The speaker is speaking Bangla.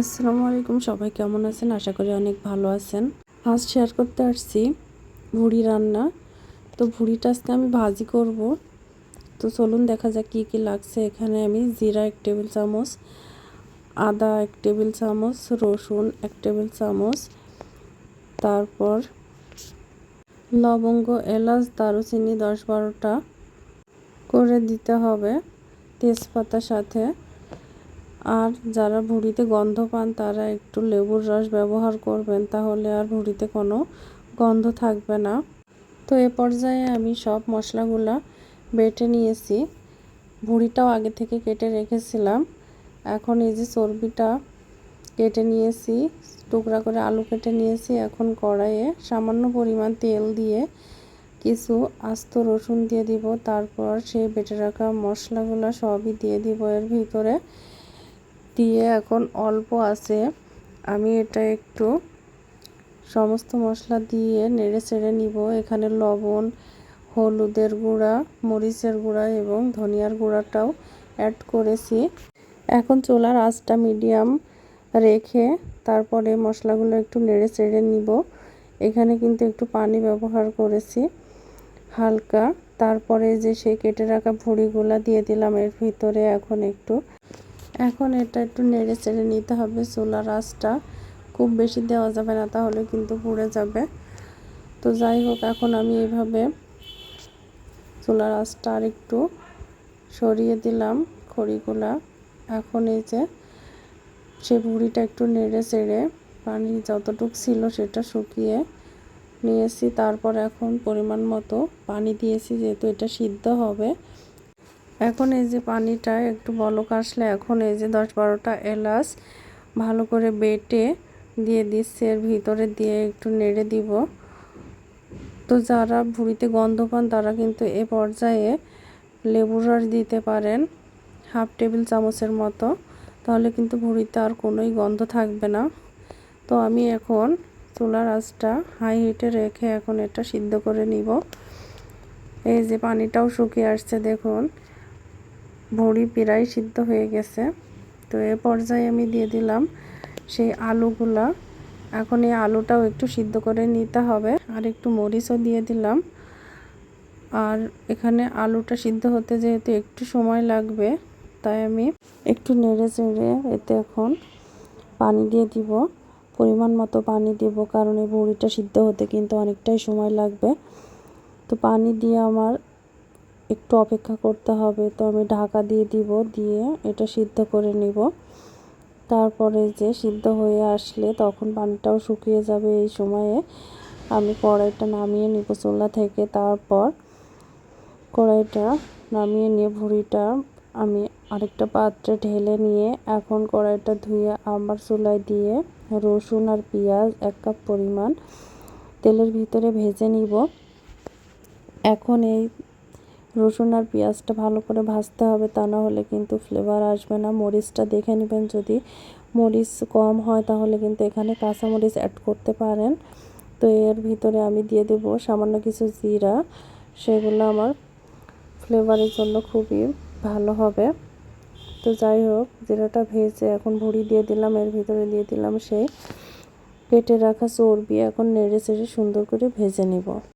আসসালামু আলাইকুম, সবাই কেমন আছেন? আশা করি অনেক ভালো আছেন। আজ শেয়ার করতে আসছি ভুড়ি রান্না। তো ভুড়িটা আজকে আমি ভাজি করব। তো চলুন দেখা যাক কী কী লাগছে। এখানে আমি জিরা এক টেবিল চামচ, আদা এক টেবিল চামচ, রসুন এক টেবিল চামচ, তারপর লবঙ্গ, এলাচ, দারুচিনি দশ বারোটা করে দিতে হবে তেজপাতার সাথে। আর যারা ভুঁড়িতে গন্ধ পান, তারা একটু লেবুর রস ব্যবহার করবেন, তাহলে আর ভুঁড়িতে কোনো গন্ধ থাকবে না। তো এ পর্যায়ে আমি সব মশলাগুলা বেটে নিয়েছি। ভুঁড়িটাও আগে থেকে কেটে রেখেছিলাম। এখন এই যে চর্বিটা কেটে নিয়েছি, টুকরা করে আলু কেটে নিয়েছি। এখন কড়াইয়ে সামান্য পরিমাণ তেল দিয়ে কিছু আস্ত রসুন দিয়ে দিব। তারপর সেই বেটে রাখা মশলাগুলো সবই দিয়ে দিব। এর ভিতরে দিয়ে এখন অল্প আছে। আমি এটা একটু সমস্ত মশলা দিয়ে নেড়ে চেড়ে নিব। এখানে লবণ, হলুদের গুঁড়া, মরিচের গুঁড়া এবং ধনিয়ার গুঁড়াটাও অ্যাড করেছি। এখন চোলার আঁচটা মিডিয়াম রেখে তারপরে মশলাগুলো একটু নেড়ে চেড়ে নিব। এখানে কিন্তু একটু পানি ব্যবহার করেছি হালকা। তারপরে যে সে কেটে রাখা ভুড়িগুলা দিয়ে দিলাম এর ভিতরে এখন একটু। এখন এটা একটু নেড়ে চেড়ে নিতে হবে চুলার আঁচটা। খুব বেশি দেওয়া যাবে না, তাহলে কিন্তু পুড়ে যাবে। তো যাই হোক, এখন আমি এইভাবে চুলার আঁচটা আর একটু সরিয়ে দিলাম খড়িগুলা। এখন এই যে সে ভুড়িটা একটু নেড়ে চেড়ে পানি যতটুক ছিল সেটা শুকিয়ে নিয়েছি। তারপর এখন পরিমাণ মতো পানি দিয়েছি, যেহেতু এটা সিদ্ধ হবে। এখন এই যে পানিটা একটু বলক আসলে এখন এই যে দশ বারোটা এলাচ ভালো করে বেটে দিয়ে দিচ্ছে, এর ভিতরে দিয়ে একটু নেড়ে দিব। তো যারা ভুড়িতে গন্ধ পান তারা কিন্তু এ পর্যায়ে লেবুর রস দিতে পারেন হাফ টেবিল চামচের মতো, তাহলে কিন্তু ভুড়িতে আর কোনোই গন্ধ থাকবে না। তো আমি এখন চুলার আঁচটা হাই হিটে রেখে এখন এটা সিদ্ধ করে নিব। এই যে পানিটাও শুকিয়ে আসছে দেখুন। বড়ি প্রায় সিদ্ধ হয়ে গেছে। তো এ পর্যায়ে আমি দিয়ে দিলাম সেই আলুগুলা। এখন এই আলুটাও একটু সিদ্ধ করে নিতে হবে। আর একটু মরিচও দিয়ে দিলাম। আর এখানে আলুটা সিদ্ধ হতে যেহেতু একটু সময় লাগবে, তাই আমি একটু নেড়ে চেড়ে এতে এখন পানি দিয়ে দিব। পরিমাণ মতো পানি দিব, কারণ এই বড়িটা সিদ্ধ হতে কিন্তু অনেকটাই সময় লাগবে। তো পানি দিয়ে আমার একটু অপেক্ষা করতে হবে। তো আমি ঢাকা দিয়ে দিব, দিয়ে এটা সিদ্ধ করে নিব। তারপরে যে সিদ্ধ হয়ে আসলে তখন পানিটাও শুকিয়ে যাবে এই সময়ে। আমি কড়াইটা নামিয়ে নিব চুলা থেকে। তারপর কড়াইটা নামিয়ে নিয়ে ভুড়িটা আমি আরেকটা পাত্রে ঢেলে নিয়ে এখন কড়াইটা ধুয়ে আমার চুলায় দিয়ে রসুন আর পেঁয়াজ এক কাপ পরিমাণ তেলের ভিতরে ভেজে নিব। এখন এই রসুন আর পেঁয়াজটা ভালো করে ভাজতে হবে, তা না হলে কিন্তু ফ্লেভার আসবে না। মরিচটা দেখে নেবেন, যদি মরিচ কম হয় তাহলে কিন্তু এখানে কাঁচা মরিচ অ্যাড করতে পারেন। তো এর ভিতরে আমি দিয়ে দেবো সামান্য কিছু জিরা, সেগুলো আমার ফ্লেভারের জন্য খুবই ভালো হবে। তো যাই হোক, জিরাটা ভেজে এখন ভুড়ি দিয়ে দিলাম, এর ভিতরে দিয়ে দিলাম সেই কেটে রাখা চর্বি, এখন নেড়ে চেড়ে সুন্দর করে ভেজে নিব।